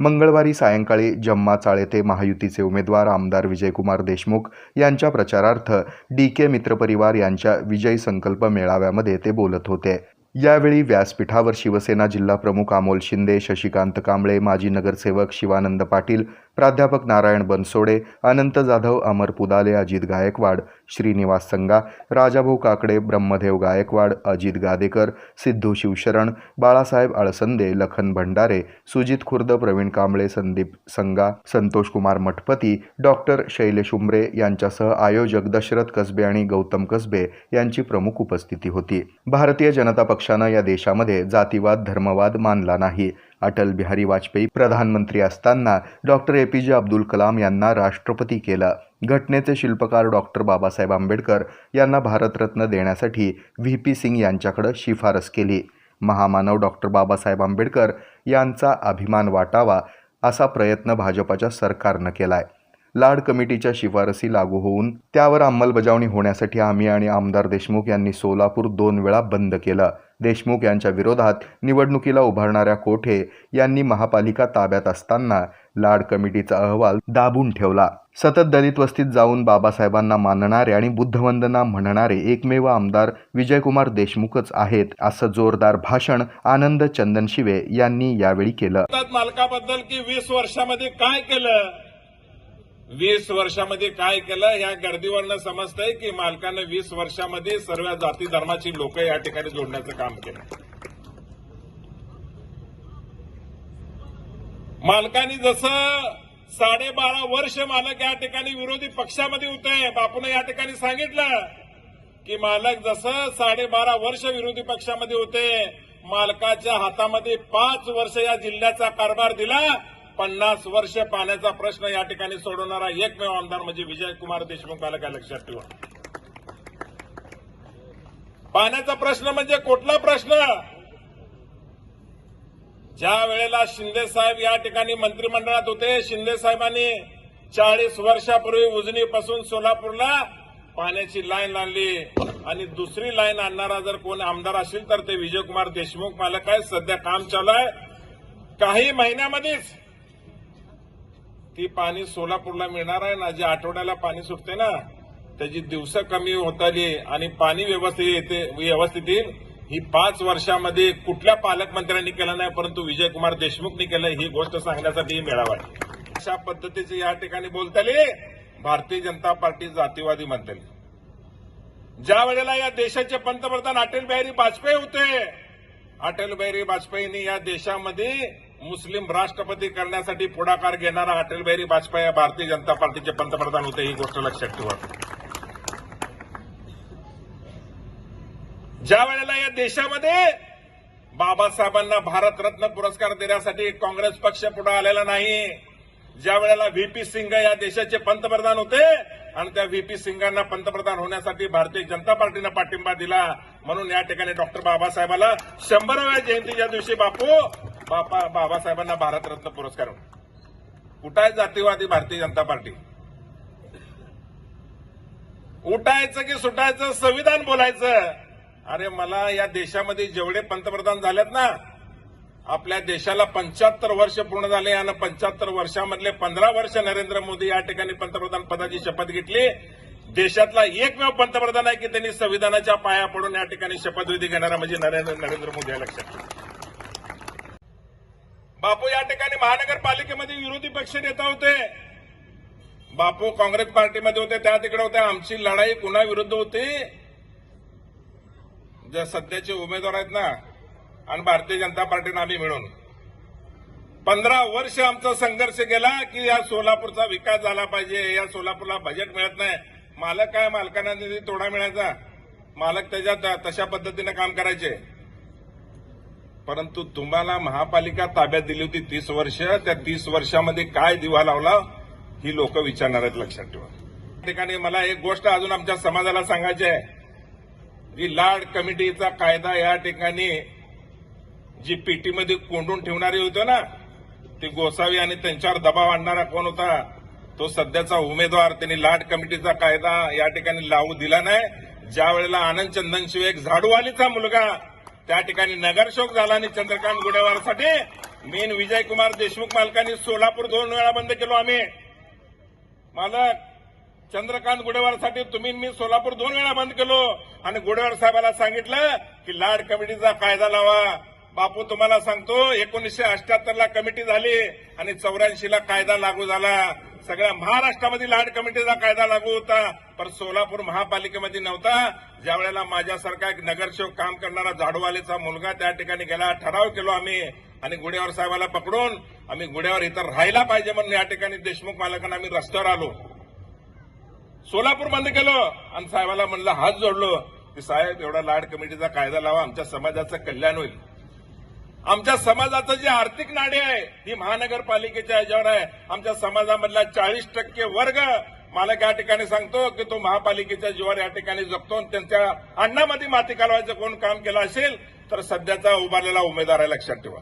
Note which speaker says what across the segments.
Speaker 1: मंगळवारी सायंकाळी जम्मा येथे महायुतीचे उमेदवार आमदार विजयकुमार देशमुख यांच्या प्रचारार्थ डी के मित्रपरिवार यांच्या विजयी संकल्प मेळाव्यामध्ये ते बोलत होते. यावेळी व्यासपीठावर शिवसेना जिल्हाप्रमुख अमोल शिंदे शशिकांत कांबळे माजी नगरसेवक शिवानंद पाटील प्राध्यापक नारायण बनसोडे अनंत जाधव अमर पुदाले अजित गायकवाड श्रीनिवास संगा राजाभाऊ काकडे ब्रह्मदेव गायकवाड अजित गादेकर सिद्धू शिवशरण बाळासाहेब अळसंदे लखन भंडारे सुजित खुर्द प्रवीण कांबळे संदीप संगा संतोष कुमार मठपती डॉक्टर शैलेश उमरे यांच्यासह आयोजक दशरथ कसबे आणि गौतम कसबे यांची प्रमुख उपस्थिती होती. भारतीय जनता पक्षानं या देशामध्ये जातीवाद धर्मवाद मानला नाही. अटल बिहारी वाजपेयी प्रधानमंत्री असताना डॉक्टर ए पी जे अब्दुल कलाम यांना राष्ट्रपती केलं. घटनेचे शिल्पकार डॉक्टर बाबासाहेब आंबेडकर यांना भारतरत्न देण्यासाठी व्ही पी सिंग यांच्याकडे शिफारस केली. महामानव डॉक्टर बाबासाहेब आंबेडकर यांचा अभिमान वाटावा असा प्रयत्न भाजपाच्या सरकारनं केलाय. लाड कमिटीच्या शिफारसी लागू होऊन त्यावर अंमलबजावणी होण्यासाठी आम्ही आणि आमदार देशमुख यांनी सोलापूर दोन वेळा बंद केलं. देशमुख यांच्या विरोधात निवडणुकीला उभारणाऱ्या कोठे यांनी महापालिका ताब्यात असताना लाड कमिटीचा अहवाल दाबून ठेवला. सतत दलित वस्तीत जाऊन बाबासाहेबांना मानणारे आणि बुद्धवंदना म्हणणारे एकमेव आमदार विजयकुमार देशमुखच आहेत असं जोरदार भाषण आनंद चंदनशिवे यांनी यावेळी केलं.
Speaker 2: मालकाबद्दल की वीस वर्षामध्ये काय केलं? वीस वर्षामध्ये काय केलं या गर्दीवरनं समजतंय की मालकानं वीस वर्षामध्ये सर्व जाती धर्माची लोक या ठिकाणी जोडण्याचं काम केलं. मालकांनी जसं साडेबारा वर्ष मालक या ठिकाणी विरोधी पक्षामध्ये होते बापून या ठिकाणी सांगितलं की मालक जसं साडेबारा वर्ष विरोधी पक्षामध्ये होते मालकाच्या हातामध्ये पाच वर्ष या जिल्ह्याचा कारभार दिला पन्नास वर्ष पाण्याचा प्रश्न या ठिकाणी सोडवणारा एकमेव आमदार म्हणजे विजयकुमार देशमुख. आलं काय लक्षात ठेवा. पाण्याचा प्रश्न म्हणजे कुठला प्रश्न? ज्या वेळेला शिंदे साहेब या ठिकाणी मंत्रिमंडळात होते शिंदे साहेबांनी चाळीस वर्षापूर्वी उजनीपासून सोलापूरला पाण्याची लाईन आणली आणि दुसरी लाईन आणणारा जर कोण आमदार असेल तर ते विजयकुमार देशमुख. मालक आहे सध्या काम चालू आहे? काही महिन्यामध्येच ती पाणी सोलापूरला मिळणार आहे ना जे आठवड्याला पाणी सुटते ना त्याची दिवस कमी होत आली आणि पाणी व्यवस्थित येते व्यवस्थित येईल. ही पाच वर्षामध्ये कुठल्या पालकमंत्र्यांनी केलं नाही परंतु विजयकुमार देशमुखनी केलं ही गोष्ट सांगण्यासाठी मेळावा. अशा पद्धतीचे या ठिकाणी बोलताले भारतीय जनता पार्टी जातीवादी म्हणताली. ज्या वेळेला या देशाचे पंतप्रधान अटल बिहारी वाजपेयी होते अटल बिहारी वाजपेयींनी या देशामध्ये मुस्लिम राष्ट्रपती करण्यासाठी पुढाकार घेणारा अटल बिहारी वाजपेयी या भारतीय जनता पार्टीचे पंतप्रधान होते ही गोष्ट लक्षात ठेवा. ज्या वेळेला या देशामध्ये बाबासाहेबांना भारतरत्न पुरस्कार देण्यासाठी काँग्रेस पक्ष पुढे आलेला नाही ज्या वेळेला व्हीपी सिंग या देशाचे पंतप्रधान होते आणि त्या व्हीपी सिंगांना पंतप्रधान होण्यासाठी भारतीय जनता पार्टीनं पाठिंबा दिला म्हणून या ठिकाणी डॉक्टर बाबासाहेबाला शंभराव्या जयंतीच्या दिवशी बापू बापा बाबासाहेबांना भारतरत्न पुरस्कार कुठाय जातीवादी भारतीय जनता पार्टी. उठायचं की सुटायचं संविधान बोलायचं. अरे मला या देशामध्ये जेवढे पंतप्रधान झालेत ना आपल्या देशाला पंच्याहत्तर वर्ष पूर्ण झाले आणि पंच्याहत्तर वर्षामधले पंधरा वर्ष नरेंद्र मोदी या ठिकाणी पंतप्रधान पदाची शपथ घेतली. देशातला एकमेव पंतप्रधान आहे की त्यांनी संविधानाच्या पाया पडून या ठिकाणी शपथविधी घेणारा म्हणजे नरेंद्र नरेंद्र मोदी या लक्षात बापू या ठिकाणी महानगरपालिकेमध्ये विरोधी पक्ष नेता होते. बापू काँग्रेस पार्टीमध्ये होते त्या तिकडे होते. आमची लढाई कुणा विरुद्ध होती. जे सध्याचे उमेदवार आहेत ना आणि भारतीय जनता पार्टीनं आम्ही मिळून. पंधरा वर्ष आमचा संघर्ष गेला की या सोलापूरचा विकास झाला पाहिजे. या सोलापूरला बजेट मिळत नाही. मालक काय मालकांना निधी तोडा मिळायचा? मालक त्याच्यात तशा पद्धतीनं काम करायचे. परंतु तुम्हाला महापालिका ताब्यात दिली होती तीस वर्ष. त्या तीस वर्षामध्ये काय दिवा लावला ही लोक विचारणार आहेत लक्षात ठेवा. ठिकाणी मला एक गोष्ट अजून आमच्या समाजाला सांगायची आहे. जी लाड कमिटीचा कायदा या ठिकाणी जी पेटीमध्ये कोंडून ठेवणारी होती ना ती गोसावी आणि त्यांच्यावर दबाव आणणारा कोण होता तो सध्याचा उमेदवार. त्यांनी लाड कमिटीचा कायदा या ठिकाणी लावू दिला नाही. ज्या वेळेला आनंद चंदनशिवाय एक झाडूवालीचा मुलगा त्या ठिकाणी नगरशोक झाला आणि चंद्रकांत गुडेवारसाठी मेन विजयकुमार देशमुख मालकांनी सोलापूर दोन वेळा बंद केलो आम्ही. मालक चंद्रकांत गुडेवारसाठी तुम्ही मी सोलापूर दोन वेळा बंद केलो. आणि गुडेवार साहेबाला सांगितलं की लाड कमिटीचा कायदा लावा. बापू तुम्हाला सांगतो एकोणीसशे अठ्याहत्तर ला कमिटी झाली आणि चौऱ्याऐंशीला कायदा लागू झाला. सगळ्या महाराष्ट्रामध्ये लाड कमिटीचा कायदा लागू होता पण सोलापूर महापालिकेमध्ये नव्हता. ज्या वेळेला माझ्यासारखा एक नगरसेवक काम करणारा झाडूवालेचा मुलगा त्या ठिकाणी गेला ठराव केलो आम्ही आणि गुडेवार साहेबाला पकडून आम्ही गुढ्यावर इथं राहायला पाहिजे म्हणून या ठिकाणी देशमुख मालकांना आम्ही रस्त्यावर आलो. सोलापूर बंद केलो आणि साहेबाला म्हणलं हात जोडलो की साहेब एवढा लाड कमिटीचा कायदा लावा आमच्या समाजाचं कल्याण होईल. आमच्या समाजाचं जे आर्थिक नाडे आहे ही महानगरपालिकेच्या याच्यावर आहे. आमच्या समाजामधला चाळीस टक्के वर्ग मला या ठिकाणी सांगतो की तो महापालिकेच्या जीवावर या ठिकाणी जगतो आणि त्यांच्या अन्नामध्ये माती कालवायचं कोण काम केलं असेल तर सध्याचा उभारलेला उमेदवार आहे लक्षात ठेवा.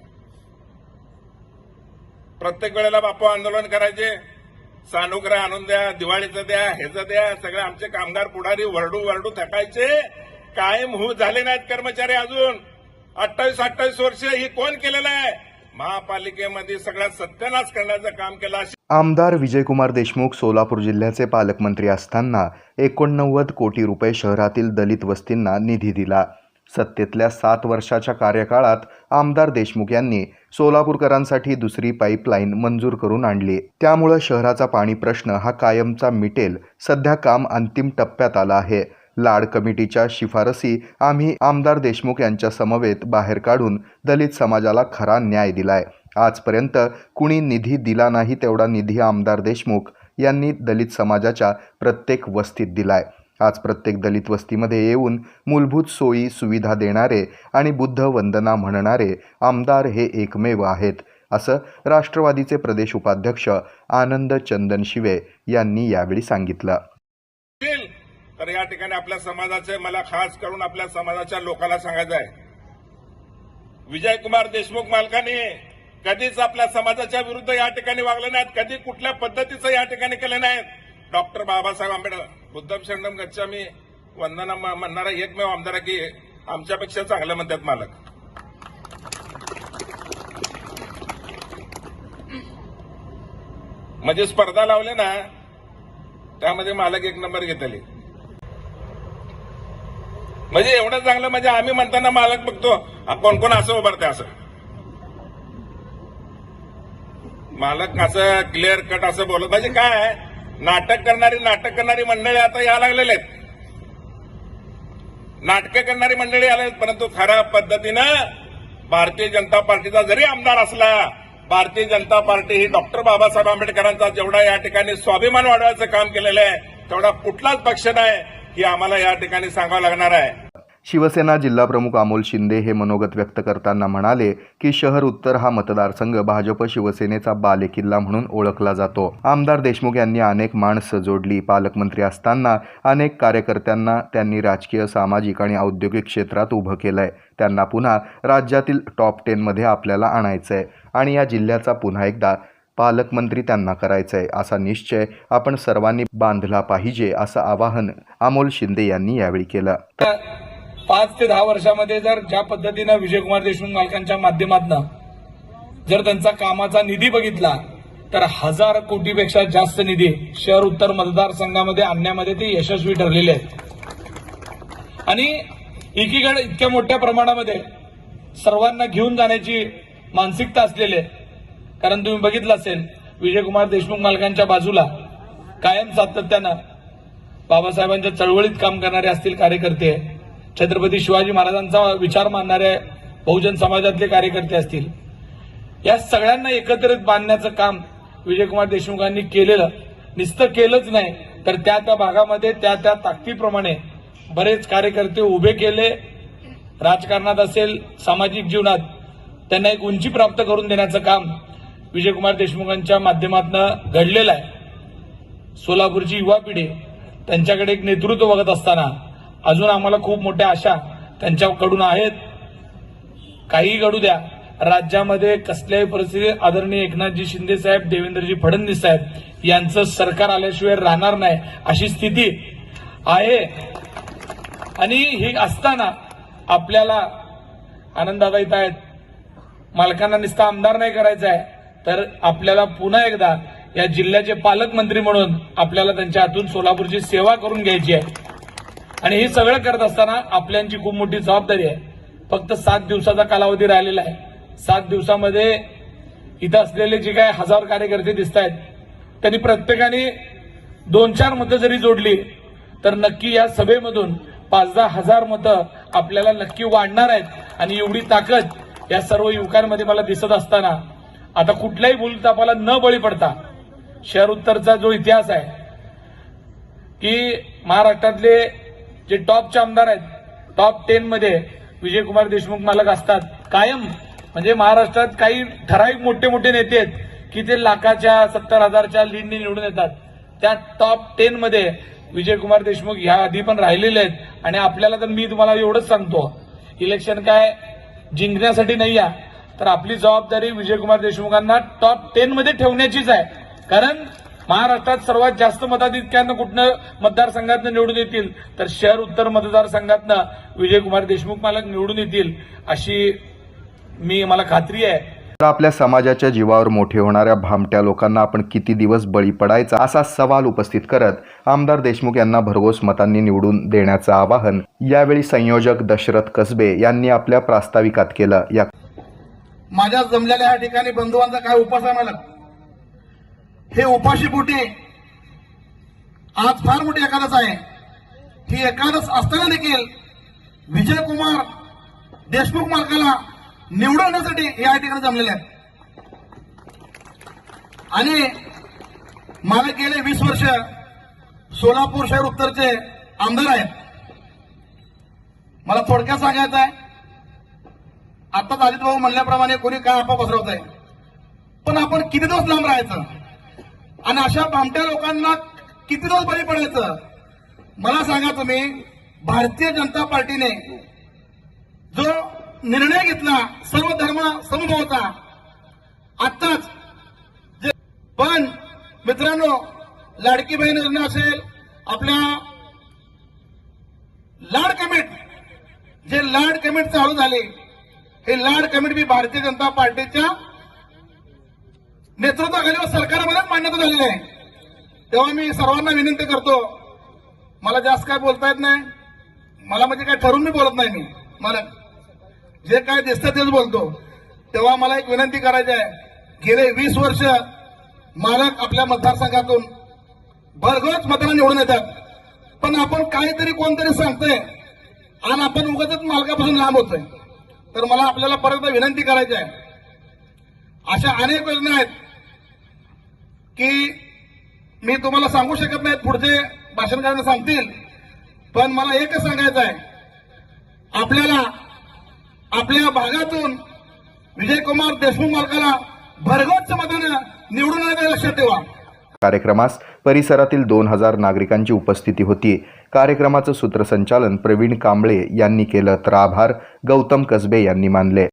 Speaker 2: प्रत्येक वेळेला बापू आंदोलन करायचे. सानुग्रह आणून द्या दिवाळीचं द्या ह्याचं द्या सगळे आमचे कामगार पुढारी वरडू वरडू थकायचे. कायम होऊ झाले नाहीत कर्मचारी अजून. अठ्ठावीस अठ्ठावीस वर्ष ही कोण केलेलं आहे? महापालिकेमध्ये सगळ्यात सत्यानाश करण्याचं काम केलं
Speaker 1: आमदार विजयकुमार देशमुख सोलापूर जिल्ह्याचे पालकमंत्री असताना एकोणनव्वद कोटी रुपये शहरातील दलित वस्तींना निधी दिला. सत्तेतल्या सात वर्षाच्या कार्यकाळात आमदार देशमुख यांनी सोलापूरकरांसाठी दुसरी पाईपलाईन मंजूर करून आणली. त्यामुळं शहराचा पाणी प्रश्न हा कायमचा मिटेल. सध्या काम अंतिम टप्प्यात आलं आहे. लाड कमिटीच्या शिफारसी आम्ही आमदार देशमुख यांच्या समवेत बाहेर काढून दलित समाजाला खरा न्याय दिलाय. आजपर्यंत कुणी निधी दिला नाही तेवढा निधी आमदार देशमुख यांनी दलित समाजाच्या प्रत्येक वस्तीत दिलाय. आज प्रत्येक दलित वस्तीमध्ये येऊन मूलभूत सोयी सुविधा देणारे आणि बुद्ध वंदना म्हणणारे आमदार हे एकमेव आहेत असं राष्ट्रवादीचे प्रदेश उपाध्यक्ष आनंद चंदन शिवे यांनी यावेळी सांगितलं.
Speaker 2: तर या ठिकाणी आपल्या समाजाचे मला खास करून आपल्या समाजाच्या लोकांना सांगायचं आहे. विजयकुमार देशमुख मालकाने कधीच आपल्या समाजाच्या विरुद्ध या ठिकाणी वागले नाहीत कधी कुठल्या पद्धतीचं या ठिकाणी केलं नाहीत. डॉक्टर बाबासाहेब आंबेडकर बुद्धम शरणम गच्छामी वंदना म्हणणारा एकमेव आमदार की आमच्यापेक्षा चांगलं म्हणतात मालक. म्हणजे स्पर्धा लावले ना त्यामध्ये मालक एक नंबर घेतले. म्हणजे एवढं चांगलं म्हणजे आम्ही म्हणताना मालक बघतो कोण कोण असं उभारते असं. मालक असं क्लिअर कट असं बोलत म्हणजे काय नाटक करणारी नाटक करणारी मंडळी आता या लागलेले आहेत. नाटकं करणारी मंडळी आले आहेत परंतु खऱ्या पद्धतीनं भारतीय जनता पार्टीचा जरी आमदार असला भारतीय जनता पार्टी ही डॉक्टर बाबासाहेब आंबेडकरांचा जेवढा या ठिकाणी स्वाभिमान वाढवायचं काम केलेलं आहे तेवढा कुठलाच पक्ष नाही ही आम्हाला या ठिकाणी सांगावं लागणार आहे.
Speaker 1: शिवसेना जिल्हाप्रमुख अमोल शिंदे हे मनोगत व्यक्त करताना म्हणाले की शहर उत्तर हा मतदारसंघ भाजप शिवसेनेचा बालेकिल्ला म्हणून ओळखला जातो. आमदार देशमुख यांनी अनेक माणसं जोडली. पालकमंत्री असताना अनेक कार्यकर्त्यांना त्यांनी राजकीय सामाजिक आणि औद्योगिक क्षेत्रात उभं केलंय. त्यांना पुन्हा राज्यातील टॉप टेनमध्ये आपल्याला आणायचंय आणि या जिल्ह्याचा पुन्हा एकदा पालकमंत्री त्यांना करायचंय. असा निश्चय आपण सर्वांनी बांधला पाहिजे असं आवाहन अमोल शिंदे यांनी यावेळी केलं.
Speaker 3: पाच ते दहा वर्षामध्ये जर ज्या पद्धतीनं विजयकुमार देशमुख मालकांच्या माध्यमातून जर त्यांचा कामाचा निधी बघितला तर हजार कोटीपेक्षा जास्त निधी शहर उत्तर मतदारसंघामध्ये आणण्यामध्ये ते यशस्वी ठरलेले आहेत. आणि एकीकडे इतक्या मोठ्या प्रमाणामध्ये सर्वांना घेऊन जाण्याची मानसिकता असलेली आहे कारण तुम्ही बघितलं असेल विजयकुमार देशमुख मालकांच्या बाजूला कायम सातत्यानं बाबासाहेबांच्या चळवळीत काम करणारे असतील कार्यकर्ते छत्रपती शिवाजी महाराजांचा विचार मानणारे बहुजन समाजातले कार्यकर्ते असतील. या सगळ्यांना एकत्रित बांधण्याचं काम विजयकुमार देशमुखांनी केलेलं नुसतं केलंच नाही तर त्या त्या भागामध्ये त्या त्या ताकदीप्रमाणे बरेच कार्यकर्ते उभे केले. राजकारणात असेल सामाजिक जीवनात त्यांना एक उंची प्राप्त करून देण्याचं काम विजयकुमार देशमुखांच्या माध्यमातून घडलेलं आहे. सोलापूरची युवा पिढी त्यांच्याकडे एक नेतृत्व बघत असताना अजून आम्हाला खूप मोठ्या आशा त्यांच्याकडून आहेत. काही घडू द्या. राज्यामध्ये कसल्याही परिस्थितीत आदरणीय एकनाथजी शिंदे साहेब देवेंद्रजी फडणवीस साहेब यांचं सरकार आल्याशिवाय राहणार नाही अशी स्थिती आहे. आणि ही असताना आपल्याला आनंददादा येत आहेत मालकांना नुसता आमदार नाही करायचा आहे तर आपल्याला पुन्हा एकदा या जिल्ह्याचे पालकमंत्री म्हणून आपल्याला त्यांच्या हातून सोलापूरची सेवा करून घ्यायची आहे. आणि हे सगळं करत असताना आपल्यांची खूप मोठी जबाबदारी आहे. फक्त सात दिवसाचा कालावधी राहिलेला आहे. सात दिवसामध्ये इथं असलेले जे काय हजार कार्यकर्ते दिसत आहेत त्यांनी प्रत्येकाने दोन चार मतं जरी जोडली तर नक्की या सभेमधून पाच दहा हजार मतं आपल्याला नक्की वाढणार आहेत. आणि एवढी ताकद या सर्व युवकांमध्ये मला दिसत असताना आता कुठल्याही भूलतापाला न बळी पडता शहर उत्तरचा जो इतिहास आहे की महाराष्ट्रातले जे टॉपचे आमदार आहेत टॉप टेन मध्ये विजयकुमार देशमुख मालक असतात कायम. म्हणजे महाराष्ट्रात काही ठराविक मोठे मोठे नेते आहेत की ते लाखाच्या सत्तर हजारच्या लीडने निवडून येतात. त्या टॉप टेन मध्ये विजयकुमार देशमुख ह्या आधी पण राहिलेले आहेत. आणि आपल्याला तर मी तुम्हाला एवढंच सांगतो इलेक्शन काय जिंकण्यासाठी नाही आहे. तर आपली जबाबदारी विजयकुमार देशमुखांना टॉप टेन मध्ये ठेवण्याचीच आहे. कारण महाराष्ट्रात सर्वात जास्त मताधिक्यानं कुठनं मतदारसंघातनं निवडून येतील? तर शहर उत्तर मतदारसंघातनं विजयकुमार देशमुख मला निवडून येतील अशी मी मला खात्री आहे.
Speaker 1: आपल्या समाजाच्या जीवावर मोठे होणाऱ्या भामट्या लोकांना आपण किती दिवस बळी पडायचा असा सवाल उपस्थित करत आमदार देशमुख यांना भरघोस मतांनी निवडून देण्याचं आवाहन यावेळी संयोजक दशरथ कसबे यांनी आपल्या प्रास्ताविकात केलं. या
Speaker 4: माझ्या जमलेल्या या ठिकाणी बंधुवांचा काय उपास आहे मला हे उपाशी पोटी आज फार मोठी एकादस आहे. ही एकादस असताना देखील विजयकुमार देशमुख मालकाला निवडण्यासाठी आणण्यासाठी या ठिकाणी जमलेले आहेत. आणि मला गेले वीस वर्ष सोलापूर शहर उत्तरचे आमदार आहेत. मला थोडक्यात सांगायचं आहे आत्ताच अजित भाऊ म्हणल्याप्रमाणे कोणी काय आपा पसरवत आहे पण आपण किती दिवस लांब राहायचं? आणि अशा भामट्या लोकांना किती दिवस बळी पडायचं? मला सांगा तुम्ही भारतीय जनता पार्टीने जो निर्णय घेतला सर्व धर्म समभावाचा आत्ताच जे पण मित्रांनो लाडकी बहीण योजना असेल आपल्या लाड कमिट जे लाड कमिट चालू झाले हे लाड कमिट मी भारतीय जनता पार्टीच्या नेतृत्वाखाली व सरकारमध्ये मान्यता झालेली आहे. तेव्हा मी सर्वांना विनंती करतो मला जास्त काय बोलता येत नाही. मला म्हणजे काय ठरून मी बोलत नाही मी. मला जे काय दिसतं तेच बोलतो. तेव्हा मला एक विनंती करायची आहे गेले वीस वर्ष मालक आपल्या मतदारसंघातून भरघोस मतदान निवडून येतात. पण आपण काहीतरी कोणतरी सांगतोय आणि आपण उगाच मालकापासून लांब होतोय. तर मला आपल्याला परत विनंती करायची आहे. अशा अनेक योजना आहेत. की मी तुम्हाला सांगू शकत नाही पुढचे भाषण करायला सांगतील. पण मला एकच सांगायचं आहे. आपल्याला आपल्या भागातून विजयकुमार देशमुख मालकाला भरघोस मतानं निवडून येण्याचं लक्षात ठेवा.
Speaker 1: कार्यक्रमास परिसरातील दोन हजार नागरिकांची उपस्थिती होती. कार्यक्रमाचं सूत्रसंचालन प्रवीण कांबळे यांनी केलं तर आभार गौतम कसबे यांनी मानले.